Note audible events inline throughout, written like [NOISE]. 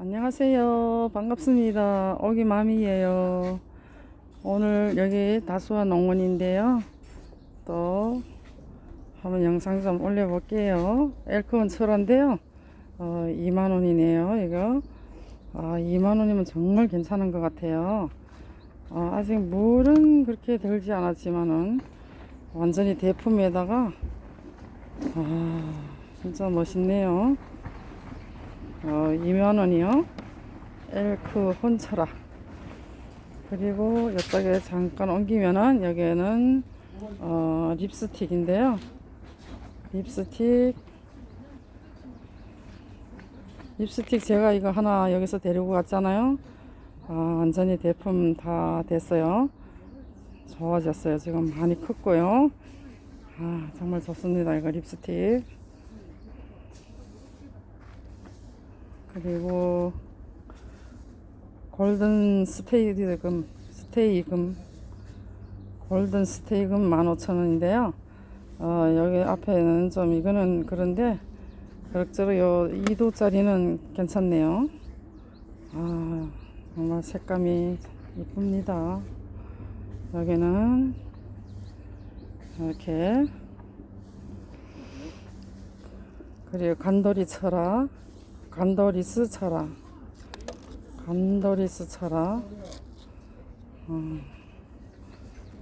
안녕하세요. 반갑습니다. 오기맘이에요. 오늘 여기 다수화 농원인데요. 또 한번 영상 좀 올려볼게요. 엘크원 철화인데요. 어, 2만원이네요. 이거. 아, 2만원이면 정말 괜찮은 것 같아요. 어, 아직 물은 그렇게 들지 않았지만은 완전히 대품에다가 아, 진짜 멋있네요. 어, 2만원이요. 엘크 혼철아. 그리고 이쪽에 잠깐 옮기면은 여기에는 어, 립스틱인데요. 립스틱. 립스틱 제가 이거 하나 여기서 데리고 갔잖아요. 아, 완전히 대품 다 됐어요. 좋아졌어요. 지금 많이 컸고요. 아, 정말 좋습니다. 이거 립스틱. 그리고 골든 스테이금 스테이금 골든 스테이금 15,000원인데요. 어, 여기 앞에는 좀 이거는 그런데 그럭저럭 요 2도짜리는 괜찮네요. 아, 정말 색감이 이쁩니다. 여기는 이렇게 그리고 간돌이 철학 간도리스 철화 간도리스 철화 어,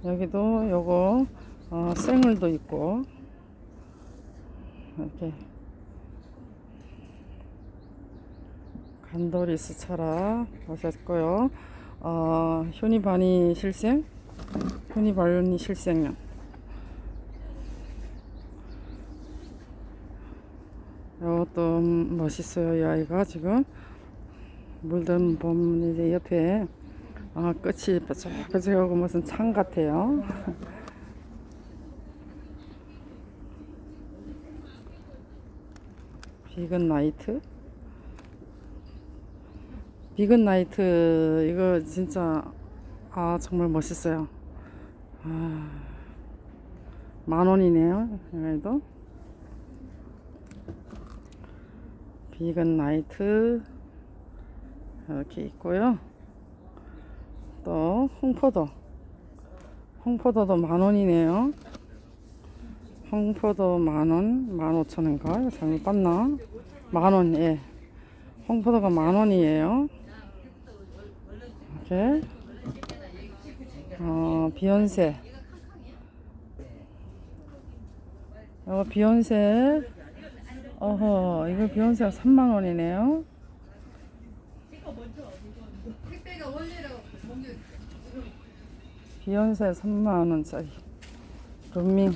여기도 요거 어, 생물도 있고. 이렇게. 간도리스 철화 보셨고요. 어, 효니바니 실생? 효니바니 실생요 이것도 멋있어요. 이 아이가 지금 물든 보면 이제 옆에 아, 끝이 뾰족뾰족하고 무슨 창 같아요. [LAUGHS] 비건 나이트 비건 나이트 이거 진짜 아 정말 멋있어요. 아, 만 원이네요. 이거도. 비건 나이트 이렇게 있고요. 또 홍포도 홍포도도 만원이네요. 홍포도 만원, 만오천원인가? 잘못 봤나? 만원, 예. 홍포도가 만원이에요. 이렇게. 어, 비욘세. 어, 비욘세. 어허, 이거 비욘세가 3만 원이네요. 택배가 원래로 옮겨 비욘세 3만 원짜리. 룸밍.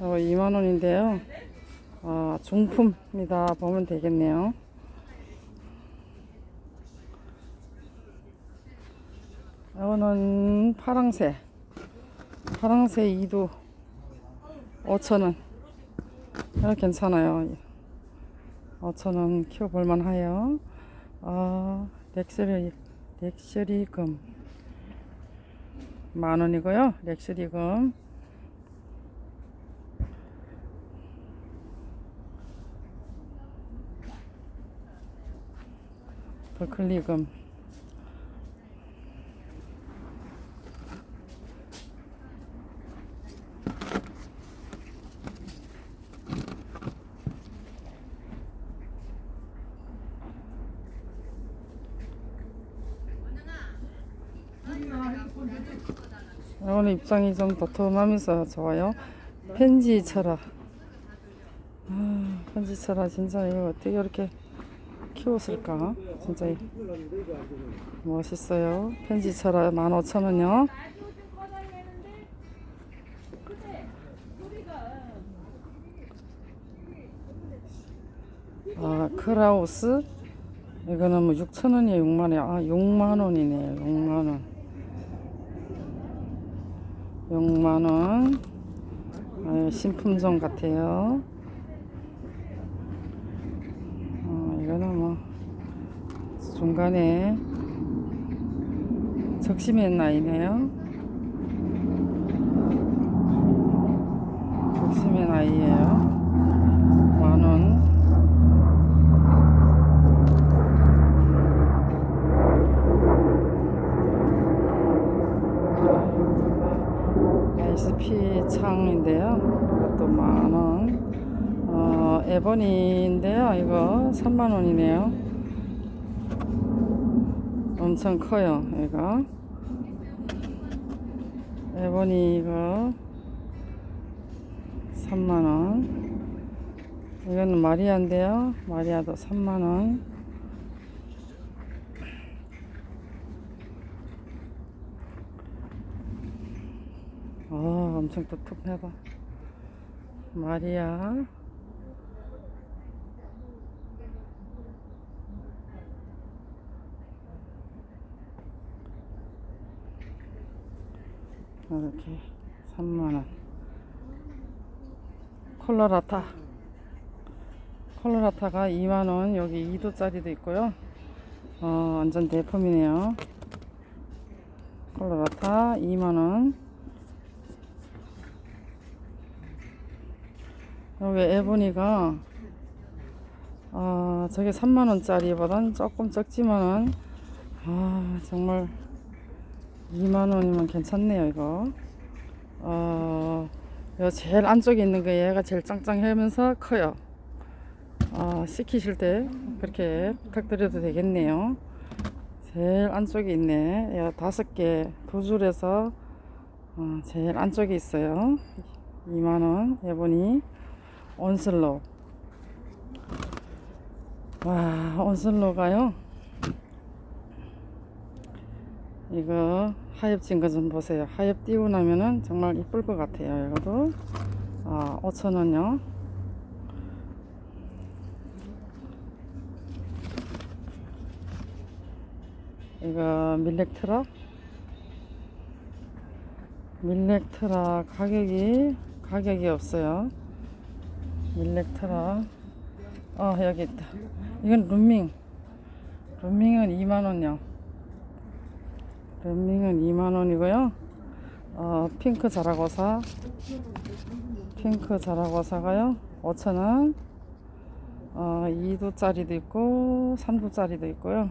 어, 2만 원인데요. 어, 중품이다 보면 되겠네요. 이거는 파랑새. 파랑새 2도 5천원. 아, 괜찮아요. 5천원 키워볼만 하요. 아, 렉셔리, 렉셔리금. 만원이고요. 렉셔리금. 버클리금. 오늘 입장이 좀 도톰하면서 좋아요. 펜지 철아. 아, 펜지 철아 진짜 이거 어떻게 이렇게 키웠을까? 진짜 멋있어요. 펜지 철아 15,000원요. 아, 크라우스 이거는 뭐 6,000원이에요. 6만 원. 아, 6만 원이네요. 6만 원. 6만 원. 아, 신품종 같아요. 어, 이거는 뭐 중간에 적심의 나이네요. 적심의 나이예요. 100원인데요. 이거 3만원이네요. 엄청 커요. 이거. 에보니 이거 3만원. 이거는 마리아인데요. 마리아도 3만원. 아, 엄청 똑똑해봐. 마리아. 이렇게 3만원. 콜로라타. 콜로라타가 2만원. 여기 2도짜리도 있고요. 어, 완전 대품이네요. 콜로라타 2만원. 여기 에보니가 아 저게 3만원짜리보단 조금 적지만은 아 정말 2만원이면 괜찮네요 이거. 어 요 제일 안쪽에 있는 거 얘가 제일 짱짱하면서 커요. 아 시키실 때 그렇게 부탁드려도 되겠네요. 제일 안쪽에 있네. 얘가 다섯 개 두 줄에서 어, 제일 안쪽에 있어요. 2만원 에보니? 온슬로. 와 온슬로가요 이거 하엽 진 거 좀 보세요. 하엽 띄고 나면은 정말 이쁠 것 같아요. 이것도. 아 5천원요. 이거 밀렉트라 밀렉트라 가격이 가격이 없어요. 밀렉트라 어 여기 있다. 이건 룸밍. 룸밍은 2만원이요 룸밍은 2만원이고요. 어 핑크 자라고사. 핑크 자라고사가요. 5천원. 어 2도짜리도 있고 3도짜리도 있고요.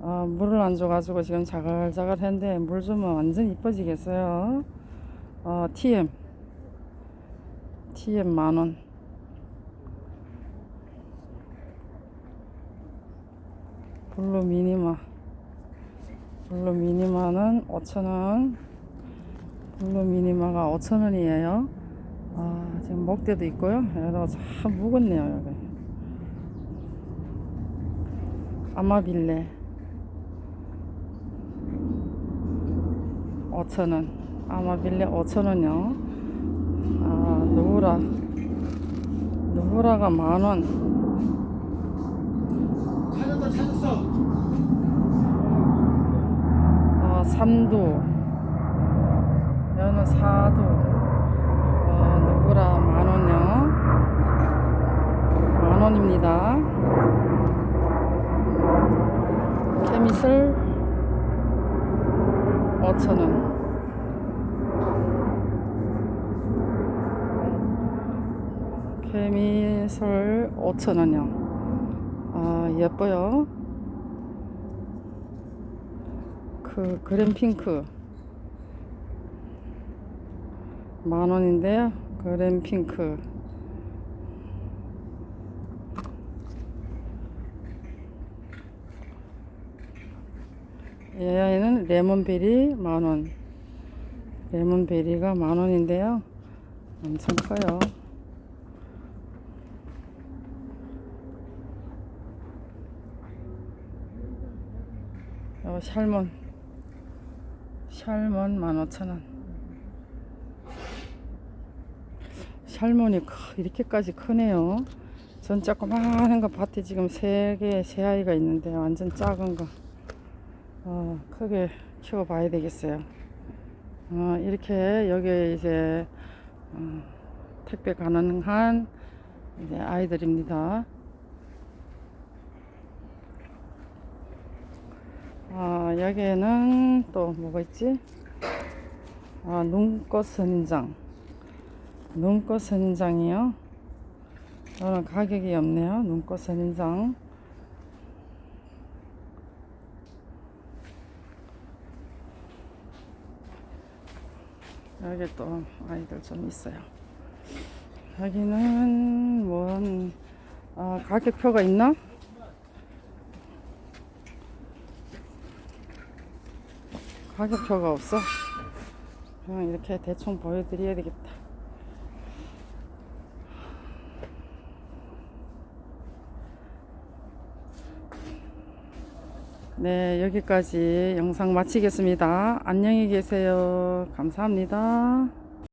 어, 물을 안 줘가지고 지금 자글자글 했는데 물 주면 완전 이뻐지겠어요. 어 TM TM 만원. 블루 미니마 블루 미니마는 5천원. 블루 미니마가 5천원이에요. 아 지금 목대도 있고요. 여기다가 참 묵었네요 여기. 아마빌레. 5천원. 아마빌레 5천원이요. 아 누구라. 누구라가 만원. 찾았다 찾았어 어, 3도. 여는 4도. 어, 누구라? 만원요? 만원입니다. 케미슬 5천원. 케미솔 5천원이요. 아 예뻐요 그 그램 핑크 만 원인데요. 그램 핑크 얘는 레몬베리 만 원. 레몬베리가 만 원인데요. 엄청 커요. 요 샬몬 샬몬 15,000원. 샬몬이 크- 이렇게까지 크네요. 전 조그마한 거 밭에 지금 세개세 아이가 있는데 완전 작은 거. 어, 크게 키워 봐야 되겠어요. 어, 이렇게 여기 이제 어, 택배 가능한 이제 아이들입니다 아, 여기에는 또 뭐가 있지? 아, 눈꽃 선인장. 눈꽃 선인장이요. 저는 가격이 없네요. 눈꽃 선인장. 여기 또 아이들 좀 있어요. 여기는 뭔 아, 가격표가 있나? 가격표가 없어. 그냥 이렇게 대충 보여드려야 되겠다. 네, 여기까지 영상 마치겠습니다. 안녕히 계세요. 감사합니다.